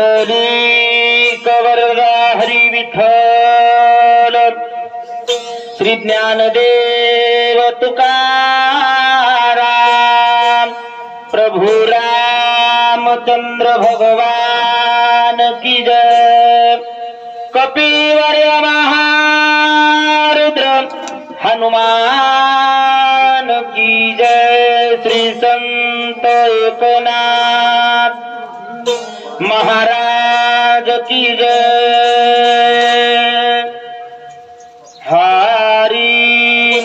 पुंडलिक वरदा हरी विठ्ठल श्री ज्ञानदेव तुकाराम प्रभु रामचंद्र भगवान की जय. कपिवर्य महारुद्र हनुमान की जय. श्री संत एकनाथ महाराज की जय। हरी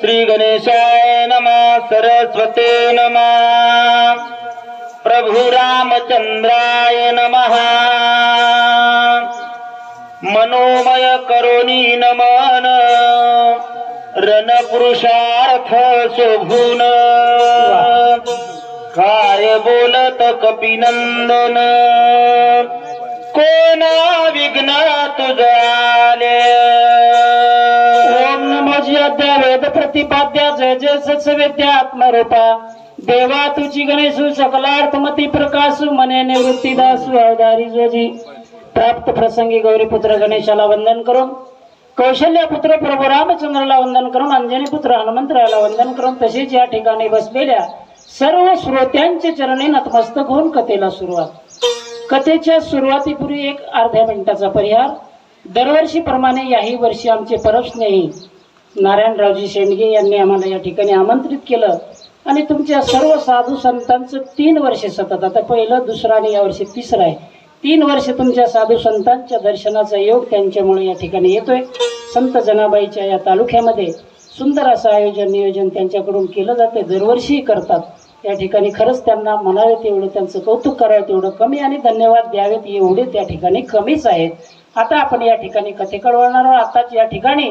श्री गणेशाय नमः सरस्वते नमः प्रभु रामचंद्राय नमः। मनोमय करोनी नमन रणपुरुषार्थ शोभून। काय बोलत कपिनंदन. कोणा विघ्न तुझाले ओम नमो वेद प्रतिपाद्या जय जय सत्सवेद्या आत्मरूपा देवा तुझी गणेशु सकलार्थमती प्रकाशू मने निवृत्तीदासु अवधारी जोजी. प्राप्त प्रसंगी गौरीपुत्र गणेशाला वंदन करून कौशल्य पुत्र प्रभू रामचंद्राला वंदन करून अंजनी पुत्र हनुमंतराला वंदन करून तसेच या ठिकाणी बसलेल्या सर्व श्रोत्यांचे चरणे नतमस्तक होऊन कथेला सुरुवात. कथेच्या सुरुवातीपूर्वी एक अर्ध्या मिनिटाचा परिहार. दरवर्षीप्रमाणे याही वर्षी आमचे परस्नेही नारायणरावजी शेंडगे यांनी आम्हाला या ठिकाणी आमंत्रित केलं. आणि तुमच्या सर्व साधू संतांचं तीन वर्ष सतत. आता पहिलं दुसरं आणि यावर्षी तिसरं आहे. तीन वर्ष तुमच्या साधू संतांच्या दर्शनाचा योग त्यांच्यामुळे या ठिकाणी येतोय. संत जनाबाईच्या या तालुक्यामध्ये सुंदर असं आयोजन नियोजन त्यांच्याकडून केलं जाते दरवर्षीही करतात. या ठिकाणी खरंच त्यांना म्हणावे तेवढं त्यांचं कौतुक करावं तेवढं कमी आणि धन्यवाद द्यावेत एवढे त्या ठिकाणी कमीच आहेत. आता आपण या ठिकाणी कथेकडे वळणार आहोत? आताच या ठिकाणी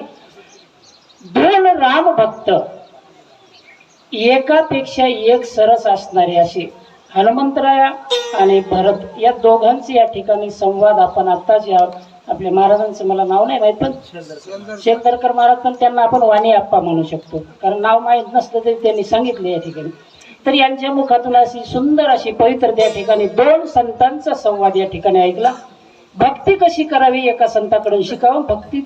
दोन राम भक्त एकापेक्षा एक सरस असणारे असे हनुमंतराया आणि भरत या दोघांचे या ठिकाणी संवाद आपण आताच या आपल्या महाराजांचं मला नाव नाही माहीत पण शेखरकर महाराज पण त्यांना आपण वाणी आप्पा म्हणू शकतो. कारण नाव माहीत नसलं तरी त्यांनी सांगितले या ठिकाणी. तर यांच्या मुखातून अशी सुंदर अशी पवित्र त्या ठिकाणी दोन संतांचा संवाद या ठिकाणी ऐकला. भक्ती कशी करावी एका संताकडून शिकावं? भक्ती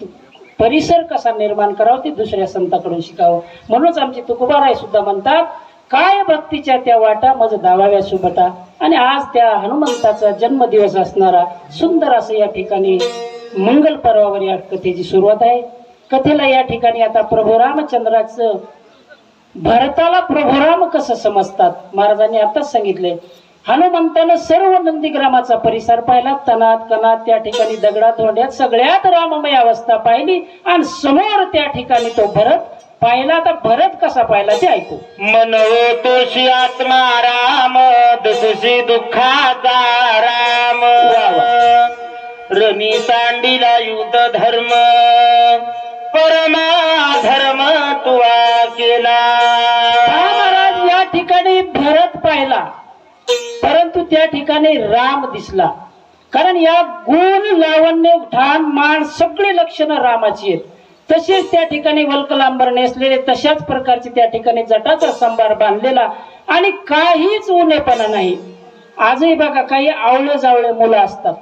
परिसर कसा निर्माण करावा ते दुसऱ्या संताकडून शिकावं. म्हणूनच आमचे तुकोबाराय सुद्धा म्हणतात काय भक्तीच्या त्या वाटा? माझं दावाव्या सुबटा आणि आज त्या हनुमंताचा जन्मदिवस असणारा सुंदर असं या ठिकाणी मंगल पर्वावर या कथेची सुरुवात आहे. कथेला या ठिकाणी आता प्रभू रामचंद्राचं भरताला प्रभुराम कसं समजतात? महाराजांनी आताच सांगितले हनुमंतानं सर्व नंदीग्रामाचा परिसर पाहिला. तनात कनात त्या ठिकाणी दगडात धोंड्यात सगळ्यात राममय अवस्था पाहिली आणि समोर त्या ठिकाणी तो भरत पाहिला. तर भरत कसा पाहिला ते ऐकू. मनवो तोषी आत्मा राम दसशी दुःखाचा राम. रमी. सांडीला युद्ध धर्म. परमा धर्म तुवा केला. महाराज या ठिकाणी भरत पाहिला. परंतु त्या ठिकाणी राम दिसला. कारण या गुण लावण्य ठाण मान सगळी लक्षणं रामाची आहेत. तसेच त्या ठिकाणी वल्कलांबर नेसलेले तशाच प्रकारचे त्या ठिकाणी जटाचा संभार बांधलेला आणि काहीच उणेपणा नाही. आजही बघा काही आवळे जावळे मुलं असतात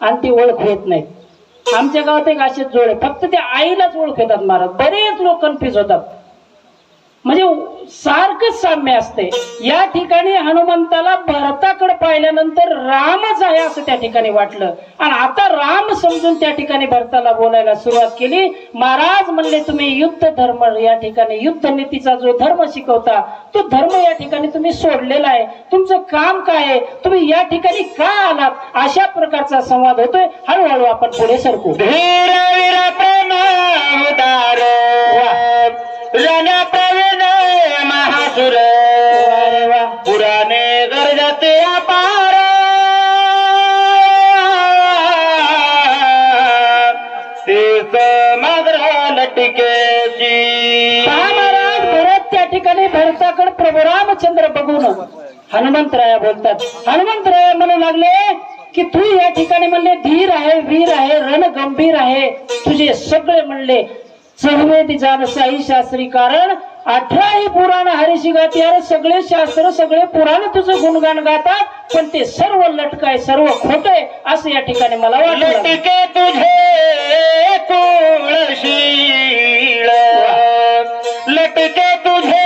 आणि ती ओळख होत नाहीत. आमच्या गावात एक असेच जोडे फक्त ते आईलाच ओळख येतात महाराज. बरेच लोक कन्फ्युज होतात. म्हणजे सारखंच साम्य असते. या ठिकाणी हनुमंताला भरताकडे पाहिल्यानंतर रामच आहे असं त्या ठिकाणी वाटलं. आणि आता राम समजून त्या ठिकाणी भरताला बोलायला सुरुवात केली. महाराज म्हणले तुम्ही युद्ध धर्म या ठिकाणी युद्ध नीतीचा जो धर्म शिकवता तो धर्म या ठिकाणी तुम्ही सोडलेला आहे. तुमचं काम काय आहे? तुम्ही या ठिकाणी का आलात? अशा प्रकारचा संवाद होतोय. हळूहळू आपण पुढे सरकू. धीर वीर प्रेम उदार रण प्रवीण महासुर पुराणे गरजते अपार. ते समग्र लटिकेची. महाराज त्या ठिकाणी भरताकड प्रभू रामचंद्र बघून हनुमंतराया बोलतात. हनुमंतराया म्हणू लागले की तू या ठिकाणी म्हणले धीर आहे वीर आहे रण गंभीर आहे. तुझे सगळे म्हणले चहवेद जान साई शास्त्री कारण अठराही पुराण हरीशी गाती अरे सगळे शास्त्र सगळे पुराण तुझं गुणगान गातात. पण ते सर्व लटकाय सर्व खोट आहे असं या ठिकाणी मला वाटलं. लटके तुझे लटके तुझे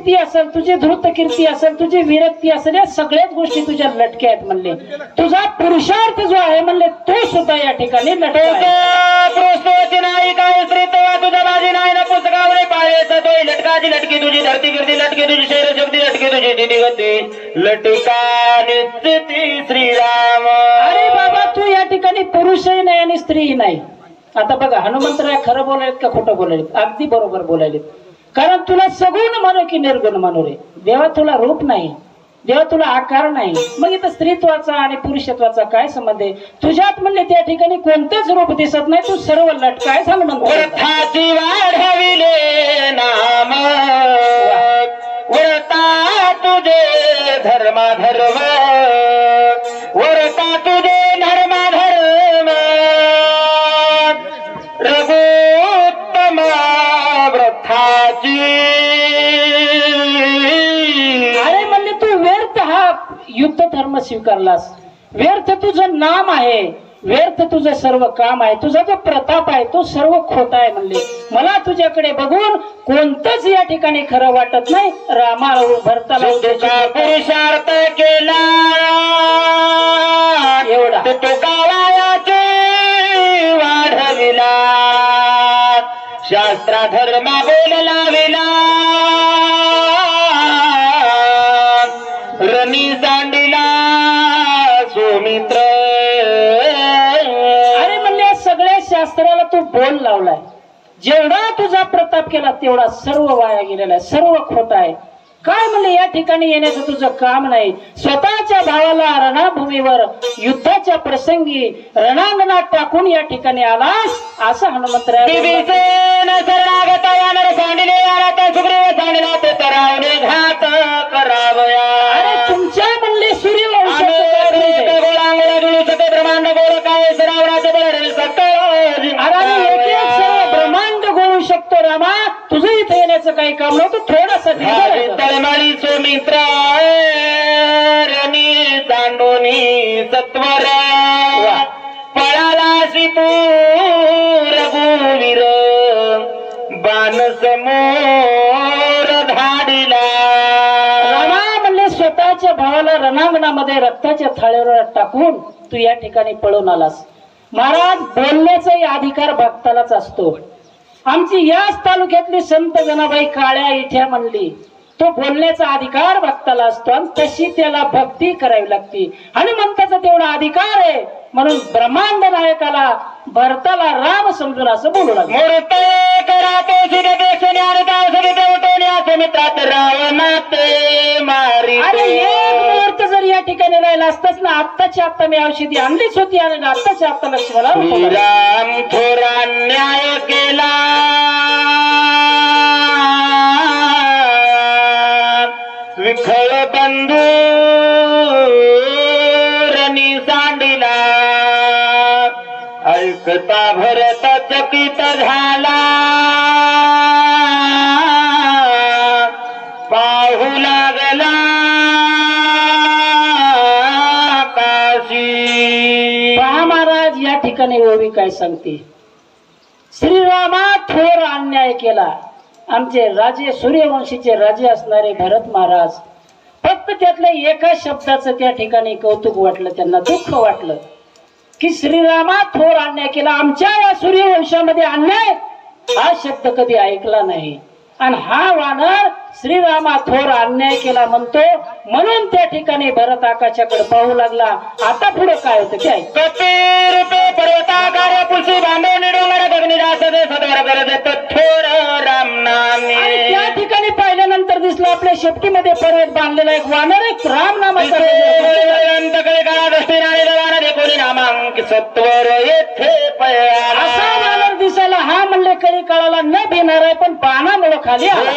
कीर्ती असेल तुझी धृत कीर्ती असेल तुझी विरक्ती असेल या सगळ्याच गोष्टी तुझ्या लटक्या आहेत म्हणले. तुझा पुरुषार्थ जो आहे म्हणले तो सुद्धा या ठिकाणी नाही काय स्त्री तेव्हा तुझ्या बाजी नाही ना पुस्तकावरे तो लटकाची लटकी तुझी धरती कीर्ती लटकी तुझी शरीर शक्ती लटकी तुझी दिदी गती लटका श्रीराम. अरे बाबा तू या ठिकाणी पुरुषही नाही आणि स्त्रीही नाही. आता बघा हनुमंतराय खरं बोलायत का खोटं बोलायत अगदी बरोबर बोलायलेत. कारण तुला सगुण म्हणू की निर्गुण म्हणू रे. देवा तुला रूप नाही. देवा तुला आकार नाही. मग इथं स्त्रीत्वाचा आणि पुरुषत्वाचा काय संबंध आहे? तुझ्यात म्हणले त्या ठिकाणी कोणतंच रूप दिसत नाही. तू सर्व लटकाय सांग म्हणतो नाम. वरता तुझे धर्मा धर्म वरता तुझे धर्मा धर्म अरे म्हणले तू व्यर्थ हा युद्ध धर्म स्वीकारलास. व्यर्थ तुझं नाम आहे. व्यर्थ तुझं सर्व काम आहे. तुझा जो प्रताप आहे तो सर्व खोटा आहे म्हणले. मला तुझ्याकडे बघून कोणतंच या ठिकाणी खरं वाटत नाही. रामा भरताला पुरुषार्थ केला एवढा. ते वाढविला. शास्त्रा धर्मा बोलला विला रमी सांडिला सुमित्र. अरे म्हणले सगळ्या शास्त्राला तू बोल लावलाय. जेवढा तुझा प्रताप केला तेवढा सर्व वाया गेलेला आहे सर्व खोटा आहे. काय म्हणले? या ठिकाणी येण्याचं तुझं काम नाही. स्वतःच्या भावाला रणाभूमीवर युद्धाच्या प्रसंगी रणांगणात टाकून या ठिकाणी आलास? असं हनुमंतराय बोलला. बिभीषण शरणागत यानर सांडिले आता सुग्रीव सांडिला ते तरावने घात करावया. अरे तुमच्या म्हणले सके ब्रह्मांड गोळ काय सर्व ब्रह्मांड गोळू शकतो रामा? तुझं इथे येण्याचं काही काम नव्हतं थोडासा तळमळी सुमित्र रणी तांडोनी सत्वर. पळाला तू रघुवीर बाण समोर धाडिला. रामा म्हणले स्वतःच्या भावाला रणांगणामध्ये रक्ताच्या थाळीवर टाकून तू या ठिकाणी पळून आलास. महाराज बोलण्याचाही अधिकार भक्तालाच असतो. आमची याच तालुक्यातली संत जनाबाई काळ्या इथ्या म्हणली तो बोलण्याचा अधिकार भक्ताला असतो आणि तशी त्याला भक्ती करावी लागते. हनुमंताचा तेवढा अधिकार आहे. म्हणून ब्रह्मांड नायकाला भरताला राम समजून असं बोलू करा असतच ना आत्ताची आत्ता मी औषधी आणलीच होती आणि आत्ताची आत्ता लक्ष्मणा श्रीराम थोरा न्याय केला. विखळ बंधू रणी सांडिला. ऐकता भरत चकित झाला. ठिकाणी ओवी काय सांगते? श्रीरामा थोर अन्याय केला. आमचे राजे सूर्यवंशीचे राजे असणारे भरत महाराज फक्त त्यातल्या एका शब्दाचं त्या ठिकाणी कौतुक वाटलं त्यांना दुःख वाटलं की श्रीरामा थोर अन्याय केला. आमच्या या सूर्यवंशामध्ये अन्याय हा शब्द कधी ऐकला नाही. आणि हा वानर श्रीरामा थोर अन्याय केला म्हणतो म्हणून त्या ठिकाणी भरत आकाशाकडे पाहू लागला. आता पुढे काय होतं ते ऐक. कपिरूपे पर्वताकार पुलसी बांधे निडोंगर गगनिदास सदवर करत तथोर राम नामे. त्या ठिकाणी पाहिल्यानंतर दिसलं आपल्या शेपटीमध्ये पर्वत बांधलेला एक वानर एक राम नामाचा सत्वर येथे असा वानर दिसायला हा म्हणले कळी काळाला न भिणार आहे पण बाणामुळे खाली आला.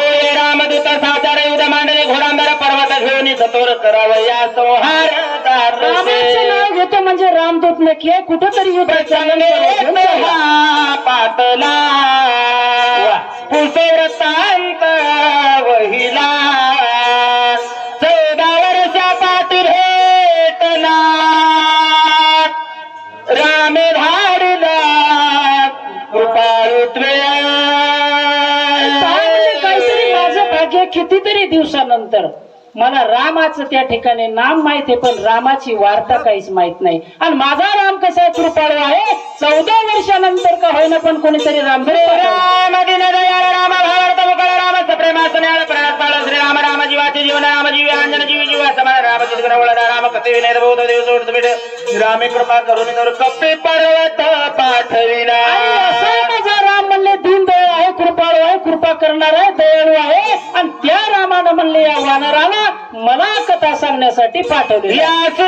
रामदूत साचार युध मांडले घोडांबर पर्वत घेऊन सतोर करावं या संहार नाव घेतो म्हणजे रामदूत नक्की आहे. कुठंतरी युद्ध चाललं कितीतरी दिवसानंतर मला रामाचं त्या ठिकाणी नाम माहीत आहे पण रामाची वार्ता काहीच माहीत नाही. आणि माझा राम कसा कृपाळू आहे? चौदा वर्षानंतर का होईना पण कोणीतरी राम राम दिन जीवाचे जीवन राम जीवी अंजन जीवी जीवा समान राम चित्र वळ राम कथे विनय बहुत देव सोडत भेट रामे कृपा करून कपे पर्वत पाठविला माझा राम म्हणले दीनदयाळ आहे कृपाळू आहे कृपा करणार आहे दयाळू आहे. आणि त्या म्हणले या वानराला मला कथा सांगण्यासाठी पाठवले यास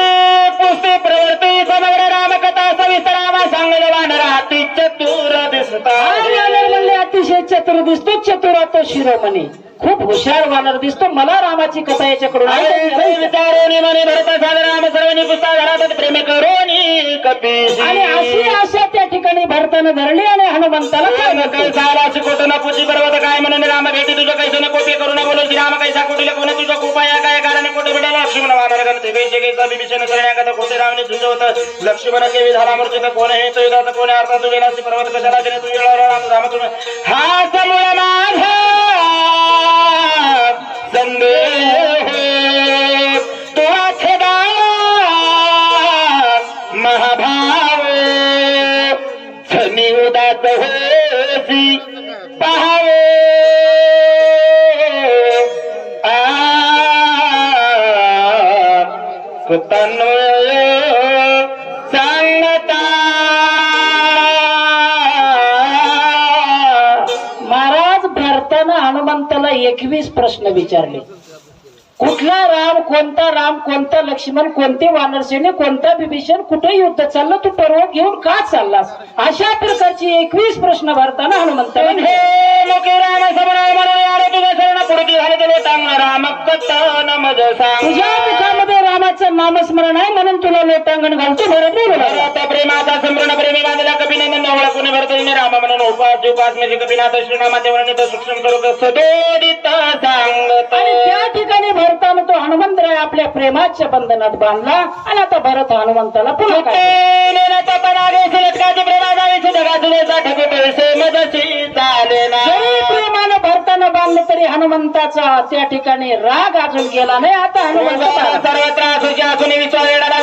पुस्ते प्रवर्ती समग्र रामकथा सविस्तरामा सांगले वानर हाती चतुर दिसता वानर म्हणले अतिशय चतुर दिसतो चतुरा तो शिरोमणी. खूप हुशार वानर दिसतो मला रामाची कथा याच्याकडून. विचारोनी मने भरत साध राम सर्वनी पुस्ता घरात प्रेम करोनी कपी आणि अशी आशा आणि ठिकाणी धरली आणि हनुमंताला काय राम म्हटलं? कैसा आला शिकोट न पर्वत काय म्हणून राम भेटी तुझं कैसे न कोटी करू न बोलू राम कैसा कोटीला कोण तुझा कोपा या काय कारण कोटे भेटायला लक्ष्मण वानर करते कैसे कैसा बिभीषण करण्याकरता कोटे रामने तुझं होतं? लक्ष्मण केवी झाला मृत्यू तर कोण हे तो युधात कोण अर्थात तू गेला पर्वत कशाला गेले तू गेला राम राम तुम्ही हा समूळ माझा संदेश सांगता. महाराज भरताना हनुमंताला एकवीस प्रश्न विचारले. कुठला राम कोणता राम कोणता लक्ष्मण कोणते वानरसेने कोणता बिभीषण कुठे युद्ध चाललं तू पर्वत घेऊन का चाललास? अशा प्रकारची एकवीस प्रश्न भरताना हनुमंताला हे तुझ्या पिठामध्ये रामाचं नामस्मरण आहे म्हणून तुला लोटांगण घालतो. बरोबर आता प्रेमाचा संभ्रण प्रेमी कपिनंदन ओळखून भरतने राम म्हणून उपास उपास म्हणजे कपिनाथ श्रीनामाचे वर्णित सूक्ष्म स्वरूप सदोदित सांगत. आणि त्या ठिकाणी भरताना तो हनुमंतराय आपल्या प्रेमाच्या बंधनात बांधला. आणि आता भरत हनुमंताला पुन्हा काय जरी प्रेमानं भरताना बांधलं तरी हनुमंताचा त्या ठिकाणी राग अजून गेला नाही. आता हनुमंताचा सर्वत्र असुची असून विचार येणारा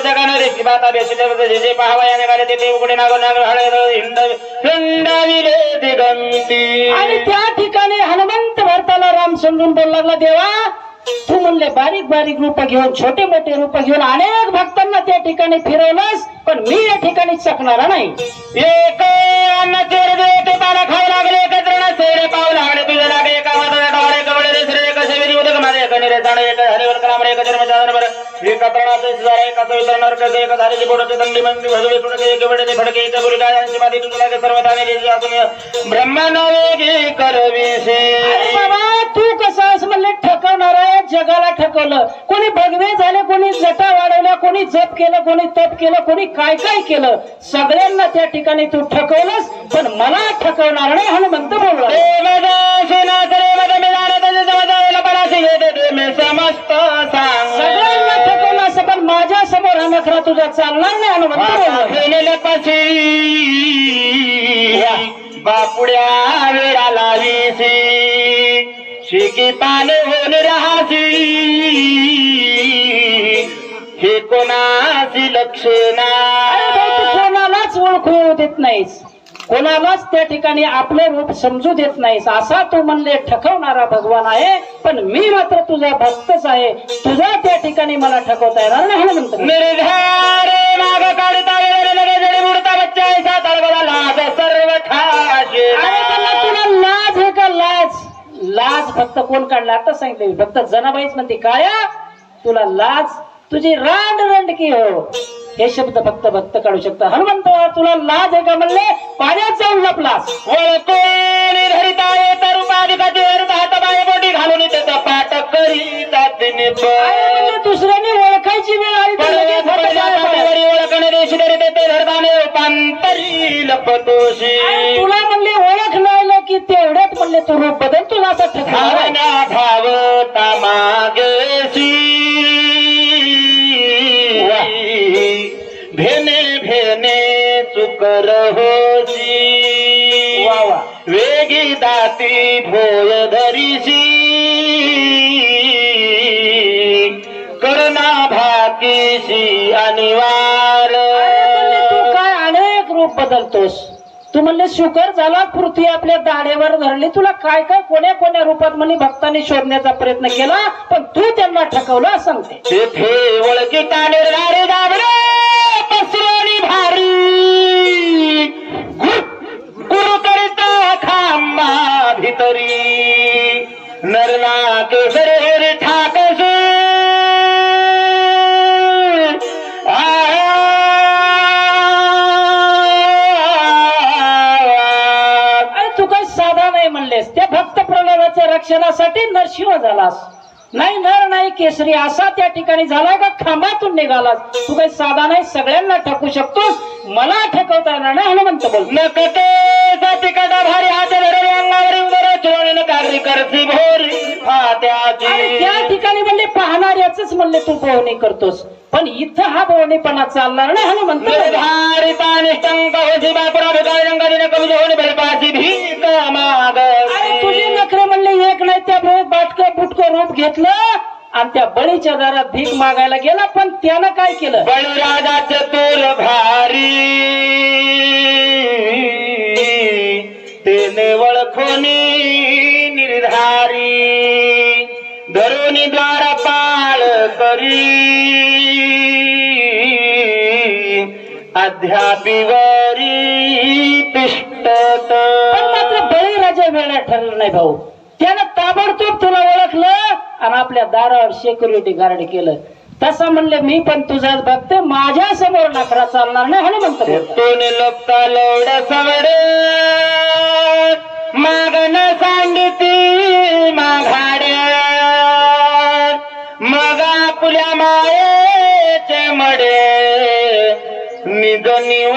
जगानं रेशी बाता बेशी जे ते उघडे नागर नागर हळे हिंड हिंडाविले दिगंती. आणि त्या ठिकाणी हनुमंत भरताला राम समजून बोलू लागला देवा तू म्हणले बारीक बारीक रूप घेऊन छोटे मोठे रूप घेऊन अनेक भक्तांना त्या ठिकाणी फिरवलंस पण मी या ठिकाणी चकणारा नाही. एक अन्न चेरदे ते पाला खाऊ लागले एकत्र पाऊ सेरे पाव लागले तुझे लागे एका माता डोळे कवळे रे श्री एक सेवेरी उदक माझे एक निरे जाणे एक कलाम रे एक जन्म जादन बर एक प्रणाचे सुधार एक सवितर नरक एक धारीची बोडचे दंडी मंदी भजवे सुडके एक वडे फडके एक गुरु गायांची माती तुझे लागे सर्व दाने रेजी असून ब्रह्मा नवेगी करविसे अरे बाबा तू कसं असं म्हणले ठकवणार आहे जगाला ठकवलं. कोणी भगवे झाले कोणी जटा वाढवल्या कोणी जप केलं कोणी तप केलं कोणी काय काय केलं. सगळ्यांना त्या ठिकाणी तू ठकवलंस पण मला ठकवणार नाही हनुमंत बोलला. समस्त सगळ्यांना असं पण माझ्यासमोर हा नखरा तुझा चालणार नाही हनुमंत बोलला पशी बापुड्या वेळा लावीसी शिकी पाने होऊन राहासी हे कोणाची लक्षणा अरे तू कोणालाच ओळखू देत नाहीस. कोणालाच त्या ठिकाणी आपलं रूप समजू देत नाहीस. असा तू म्हणले ठकवणारा भगवान आहे. पण मी मात्र तुझा भक्तच आहे. तुझा त्या ठिकाणी मला ठकवता येणार नाही त्यांना तुला लाज आहे का लाज? लाज फक्त कोण काढला? आता सांगितलं. फक्त जनाबाईच म्हणते काळ्या तुला लाज तुझी रांड रंडकी हो. हे शब्द फक्त भक्त काढू शकता. हनुमंत तुला लाज आहे का म्हणले? पाण्यात जाऊन लपलास रूप बदलतोस. तू म्हणले शुकर झाला पृथ्वी आपल्या दाढेवर धरली. तुला काय काय कोण्या कोण्या रूपात म्हणे भक्तांनी शोधण्याचा प्रयत्न केला? पण तू त्यांना ठकवलं सांगते भारी. खांबा भितरी. नरना केसरी ठाक रक्षणासाठी नरशिव झालास. नाही नर नाही केसरी असा त्या ठिकाणी झाला का खांबातून निघालास. तू काही साधा नाही सगळ्यांना ठकू शकतोस. मला ठकवता येणार नाही हनुमंत बोल. भारी त्या ठिकाणी म्हणले पाहणाऱ्याच म्हणले तू पोहणी करतोस. पण इथं हा पोहणीपणा चालणार नाही हनुमंत तुझे नखरे म्हणले एक नाही त्या बाटकं बुटकं रूप घेतलं आणि त्या बळीच्या दारात भीक मागायला गेला पण त्यानं काय केलं? बळीराजा चतुर भारी. तेने वळखोनी निर्धारी. धरुनी द्वारपाळ करी. अध्यापीवरी तिष्ठत पण मात्र बळीराजा वेळा ठरला नाही भाऊ. त्यानं ताबडतोब तुला ओळखलं आणि आपल्या दारावर सेक्युरिटी गार्ड केलं. तसं म्हणले मी पण तुझाच बघते माझ्यासमोर नखरा चालणार नाही. हनुमंत लपता लवड सवड. मागण सांगिती माघाड्या. मग आपल्या मायेचे निज निवाड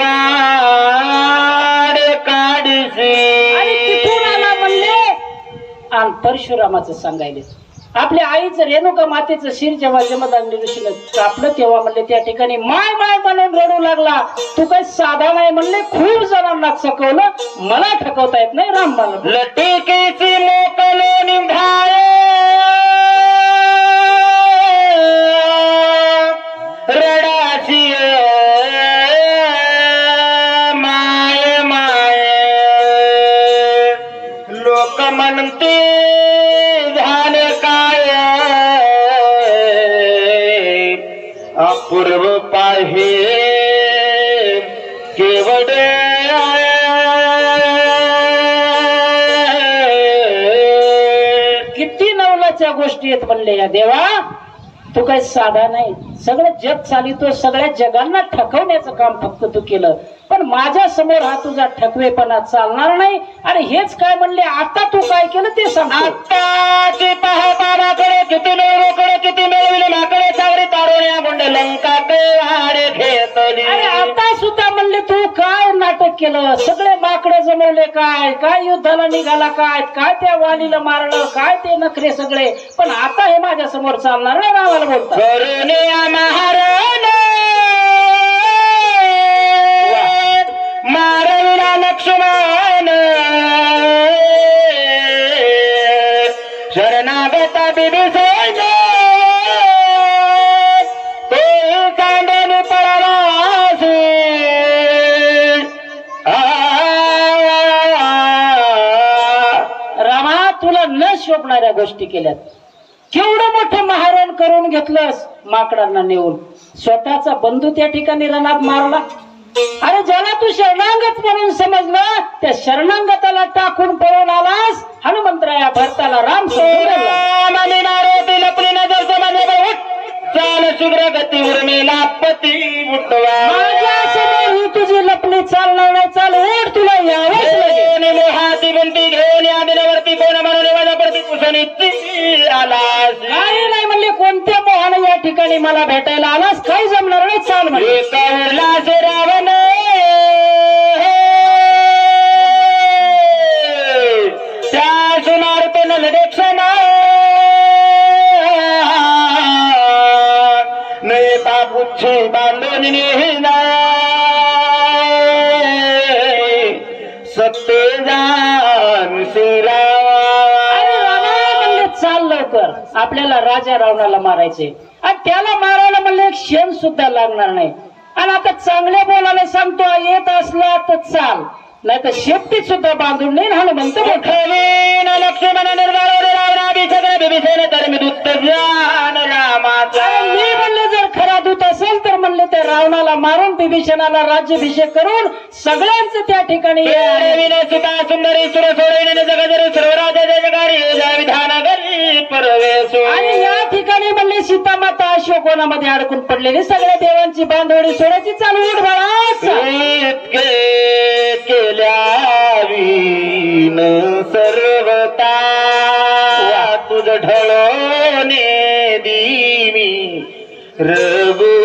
काढसी आणि तिथून आला म्हणले. आणि परशुरामाचं सांगायले. आपल्या आईचं रेणुका मातेचं शिर जेव्हा जमदाग्नी ऋषीनं कापलं तेव्हा म्हणले त्या ठिकाणी माय माय म्हणून रडू लागला. तू काही साधा नाही म्हणले खूप जणांना चकवलं. मला ठकवता येत नाही राम मला लटिकेची मोकलो निघाय किती नवलाच्या गोष्टी आहेत म्हणले या देवा. तू काही साधा नाही. सगळं जग चालितो सगळ्या जगांना ठकवण्याचं काम फक्त तू केलं. पण माझ्यासमोर हा तुझा ठकवेपणा चालणार नाही. आणि हेच काय म्हणले आता तू काय केलं ते सांग बाबाकडे किती लोकडे किती मिळविले माकडे तारोण्या गुंड लंका वाडे घेतली. अरे आता सुद्धा म्हणले तू काय नाटक केलं? सगळे माकडे जमवले काय? काय युद्धाला निघाला काय? काय त्या वालीला मारलं? काय ते नखरे सगळे? पण आता हे माझ्यासमोर चालणार नाही नावाला बोलता? करुण्या महाराज मारविला लक्ष्मण. शरणागता बिभीषण तो सांडून पळाला रामा तुला न शोभणाऱ्या गोष्टी केल्यात. केवढं मोठं महारण करून घेतलंस? माकडांना नेऊन. स्वतःचा बंधू त्या ठिकाणी रणात मारला. अरे ज्याला तू शरणांगत म्हणून समजलं त्या शरणांगताला टाकून पळून आलास. हनुमंतराया भरताला राम चाल शुभ्र गती उर्मिला पती उठवा. भेटायला आलास काही जमणार नाही चाल उरलास रावण. त्या सुनार ते पुच्छे बांधून सत्ते जान चाल लवकर. आपल्याला राजा रावणाला मारायचे आणि त्याला मारायला म्हणले एक क्षण सुद्धा लागणार नाही. आणि आता चांगल्या बोलायला सांगतो येत असला तर चाल. नाही तर शेपटीत सुद्धा बांधून नाही हनुमंत मोठा. मुखवीन लक्ष्मण निर्वाळ रावणाभिषेक बिभीषण तर मी ज्ञान रामाचा. मी म्हणले जर खरा दूत असेल तर म्हणले त्या रावणाला मारून बिभीषणाला राज्याभिषेक करून सगळ्यांचं त्या ठिकाणी सुता सुंदरी सुर सोडविन जगजर सर्वराज जगारी विधान करी परवेशो आणि या ठिकाणी म्हणले सीतामाता अशोकवनामध्ये अडकून पडलेली सगळ्या देवांची बांधवडी सोडायची चालू उठ बाळा केल्या विन सर्वता तुझ ढळोने दिवी. रघु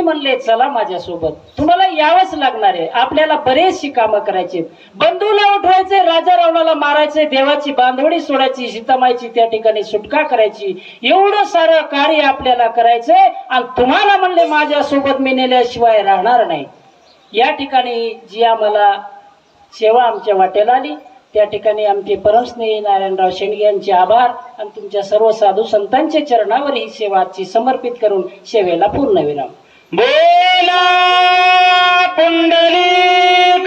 तुम्ही म्हणले चला माझ्यासोबत. तुम्हाला यावंच लागणार आहे. आपल्याला बरेचशी कामं करायची बंधूला उठवायचे राजा रावणाला मारायचे देवाची बांधवडी सोडायची सीतामाईची त्या ठिकाणी सुटका करायची. एवढं सारं कार्य आपल्याला करायचंय आणि तुम्हाला म्हणले माझ्यासोबत मी नेल्याशिवाय राहणार नाही. या ठिकाणी जी आम्हाला सेवा आमच्या वाटेला आली. त्या ठिकाणी आमचे परमस्नेही नारायणराव शेंडगे यांचे आभार आणि तुमच्या सर्व साधू संतांच्या चरणावर ही सेवा आजची समर्पित करून सेवेला पूर्ण विराम. बोला पुंडली